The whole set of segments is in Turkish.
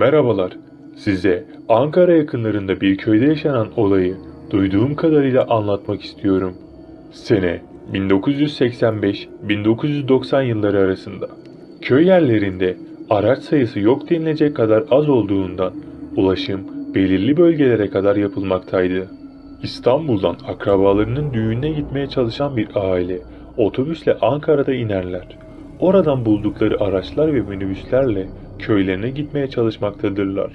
Merhabalar. Size Ankara yakınlarında bir köyde yaşanan olayı duyduğum kadarıyla anlatmak istiyorum. Sene 1985-1990 yılları arasında. Köy yerlerinde araç sayısı yok denilecek kadar az olduğundan ulaşım belirli bölgelere kadar yapılmaktaydı. İstanbul'dan akrabalarının düğününe gitmeye çalışan bir aile otobüsle Ankara'da inerler. Oradan buldukları araçlar ve minibüslerle köylerine gitmeye çalışmaktadırlar.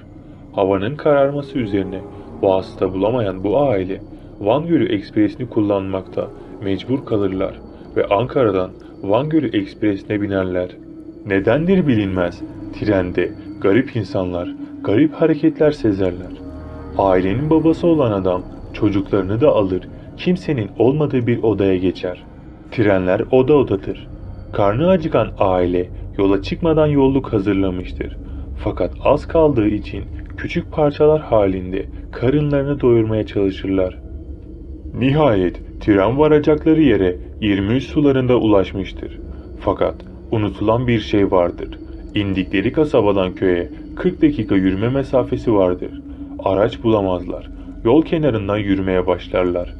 Havanın kararması üzerine vasıta bulamayan bu aile Van Gölü Ekspresi'ni kullanmakta mecbur kalırlar ve Ankara'dan Van Gölü Ekspresi'ne binerler. Nedendir bilinmez. Trende garip insanlar, garip hareketler sezerler. Ailenin babası olan adam çocuklarını da alır, kimsenin olmadığı bir odaya geçer. Trenler oda odadır. Karnı acıkan aile yola çıkmadan yolluk hazırlamıştır. Fakat az kaldığı için küçük parçalar halinde karınlarını doyurmaya çalışırlar. Nihayet tren varacakları yere 23 sularında ulaşmıştır. Fakat unutulan bir şey vardır. İndikleri kasabadan köye 40 dakika yürüme mesafesi vardır. Araç bulamazlar. Yol kenarından yürümeye başlarlar.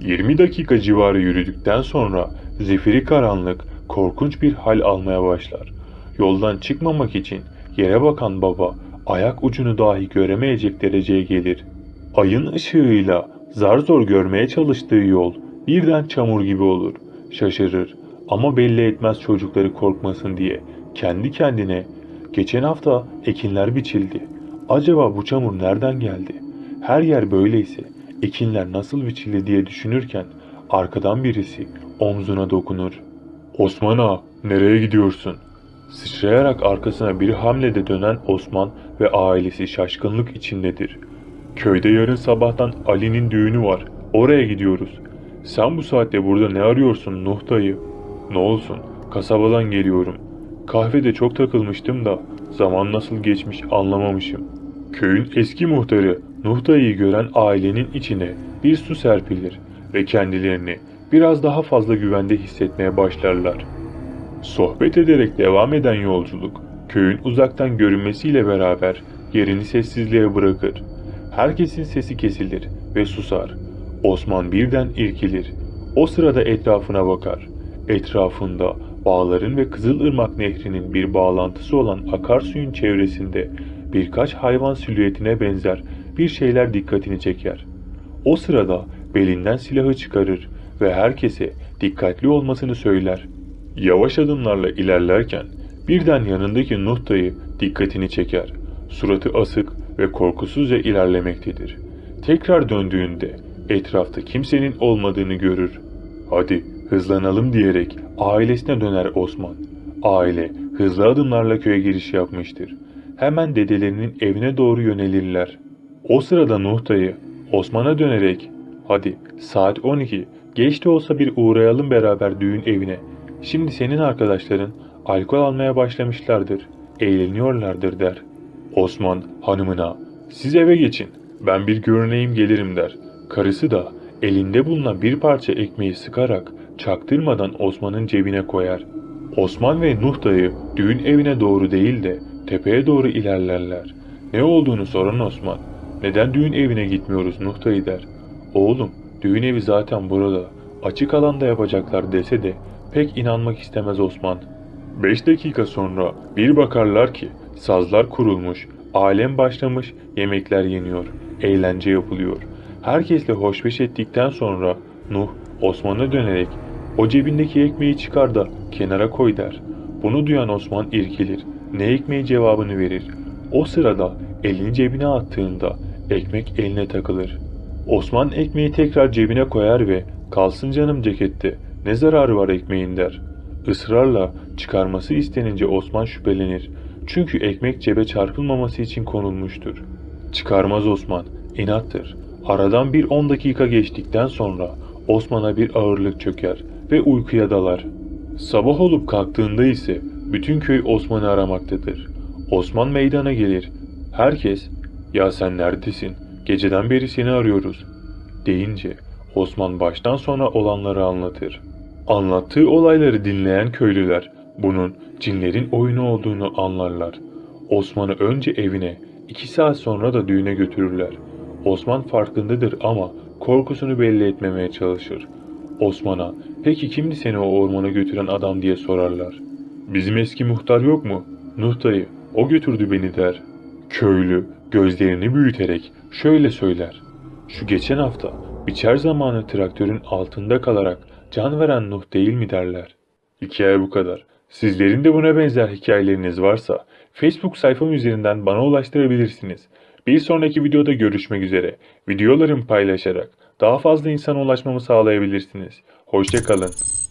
20 dakika civarı yürüdükten sonra zifiri karanlık, korkunç bir hal almaya başlar. Yoldan çıkmamak için yere bakan baba ayak ucunu dahi göremeyecek dereceye gelir. Ayın ışığıyla zar zor görmeye çalıştığı yol birden çamur gibi olur. Şaşırır ama belli etmez çocukları korkmasın diye. Kendi kendine geçen hafta ekinler biçildi. Acaba bu çamur nereden geldi? Her yer böyleyse ekinler nasıl biçildi diye düşünürken arkadan birisi omzuna dokunur. Osman ağa nereye gidiyorsun? Sıçrayarak arkasına bir hamlede dönen Osman ve ailesi şaşkınlık içindedir. Köyde yarın sabahtan Ali'nin düğünü var. Oraya gidiyoruz. Sen bu saatte burada ne arıyorsun Nuh dayı? Ne olsun, kasabadan geliyorum. Kahvede çok takılmıştım da zaman nasıl geçmiş anlamamışım. Köyün eski muhtarı Nuh dayıyı gören ailenin içine bir su serpilir ve kendilerini biraz daha fazla güvende hissetmeye başlarlar. Sohbet ederek devam eden yolculuk, köyün uzaktan görünmesiyle beraber yerini sessizliğe bırakır. Herkesin sesi kesilir ve susar. Osman birden irkilir. O sırada etrafına bakar. Etrafında bağların ve Kızılırmak Nehri'nin bir bağlantısı olan akarsuyun çevresinde birkaç hayvan silüetine benzer bir şeyler dikkatini çeker. O sırada belinden silahı çıkarır ve herkese dikkatli olmasını söyler. Yavaş adımlarla ilerlerken birden yanındaki Nuh dayı dikkatini çeker. Suratı asık ve korkusuzca ilerlemektedir. Tekrar döndüğünde etrafta kimsenin olmadığını görür. Hadi hızlanalım diyerek ailesine döner Osman. Aile hızlı adımlarla köye giriş yapmıştır. Hemen dedelerinin evine doğru yönelirler. O sırada Nuh dayı Osman'a dönerek hadi saat 12 geç de olsa bir uğrayalım beraber düğün evine. Şimdi senin arkadaşların alkol almaya başlamışlardır. Eğleniyorlardır der. Osman hanımına siz eve geçin ben bir görüneyim gelirim der. Karısı da elinde bulunan bir parça ekmeği sıkarak çaktırmadan Osman'ın cebine koyar. Osman ve Nuh dayı düğün evine doğru değil de tepeye doğru ilerlerler. Ne olduğunu soran Osman, neden düğün evine gitmiyoruz Nuh dayı der. Oğlum düğün evi zaten burada, açık alanda yapacaklar dese de pek inanmak istemez Osman. Beş dakika sonra bir bakarlar ki sazlar kurulmuş, alem başlamış, yemekler yeniyor, eğlence yapılıyor. Herkesle hoşbeş ettikten sonra Nuh Osman'a dönerek o cebindeki ekmeği çıkar da kenara koy der. Bunu duyan Osman irkilir. Ne ekmeği cevabını verir. O sırada elini cebine attığında ekmek eline takılır. Osman ekmeği tekrar cebine koyar ve kalsın canım cekette ne zararı var ekmeğin der. Israrla çıkarması istenince Osman şüphelenir. Çünkü ekmek cebe çarpılmaması için konulmuştur. Çıkarmaz Osman, inattır. Aradan bir 10 dakika geçtikten sonra Osman'a bir ağırlık çöker ve uykuya dalar. Sabah olup kalktığında ise bütün köy Osman'ı aramaktadır. Osman meydana gelir. Herkes, ''Ya sen neredesin? Geceden beri seni arıyoruz.'' deyince Osman baştan sona olanları anlatır. Anlattığı olayları dinleyen köylüler bunun cinlerin oyunu olduğunu anlarlar. Osman'ı önce evine, iki saat sonra da düğüne götürürler. Osman farkındadır ama korkusunu belli etmemeye çalışır. Osman'a peki kimdi seni o ormana götüren adam diye sorarlar. Bizim eski muhtar yok mu? Nuh dayı, o götürdü beni der. Köylü gözlerini büyüterek şöyle söyler. Şu geçen hafta biçer zamanı traktörün altında kalarak can veren Nuh değil mi derler. Hikaye bu kadar. Sizlerin de buna benzer hikayeleriniz varsa Facebook sayfam üzerinden bana ulaştırabilirsiniz. Bir sonraki videoda görüşmek üzere. Videolarımı paylaşarak daha fazla insana ulaşmamı sağlayabilirsiniz. Hoşçakalın.